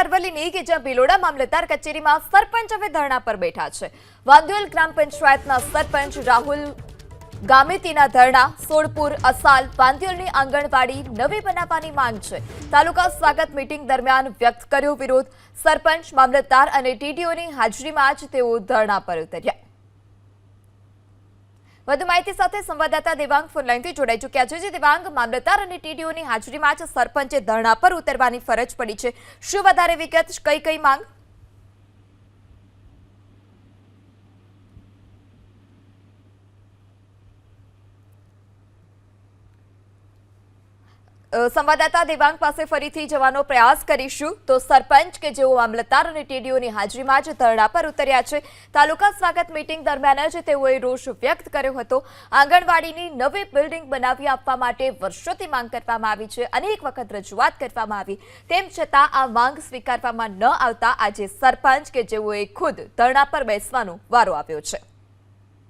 અરવલ્લીની કે જ્યાં મામલતદાર કચેરીમાં સરપંચ હવે ધરણા પર બેઠા છે. વાંદોલ ગ્રામ પંચાયતના સરપંચ રાહુલ ગામેતીના ધરણા, સોળપુર, અસાલ વાંદિયોલની આંગણવાડી નવી બનાવવાની માંગ છે. તાલુકા સ્વાગત મીટિંગ દરમિયાન વ્યક્ત કર્યો વિરોધ. સરપંચ, મામલતદાર અને ટીડીઓની હાજરીમાં જ તેઓ ધરણા પર ઉતર્યા. વધુ માહિતી સાથે સંવાદદાતા દેવાંગ ફોનલાઈનથી જોડાઈ ચૂક્યા છે, જે દેવાંગ મામલતદાર અને ટીડીઓની હાજરીમાં જ સરપંચે ધરણા પર ઉતરવાની ફરજ પડી છે. શું વધારે વિગત કઈ કઈ માંગ? સંવાદદાતા દેવાંગ પાસે ફરીથી જવાનો પ્રયાસ કરીશું. તો સરપંચ કે જેઓ મામલતદાર અને ટીડીઓની હાજરીમાં જ ધરણા પર ઉતર્યા છે. તાલુકા સ્વાગત મીટિંગ દરમિયાન જ તેઓએ રોષ વ્યક્ત કર્યો હતો. આંગણવાડીની નવી બિલ્ડિંગ બનાવી આપવા માટે વર્ષોથી માંગ કરવામાં આવી છે. અનેક વખત રજૂઆત કરવામાં આવી. તેમ છતાં આ માંગ સ્વીકારવામાં ન આવતા આજે સરપંચ કે જેઓએ ખુદ ધરણા પર બેસવાનો વારો આવ્યો છે.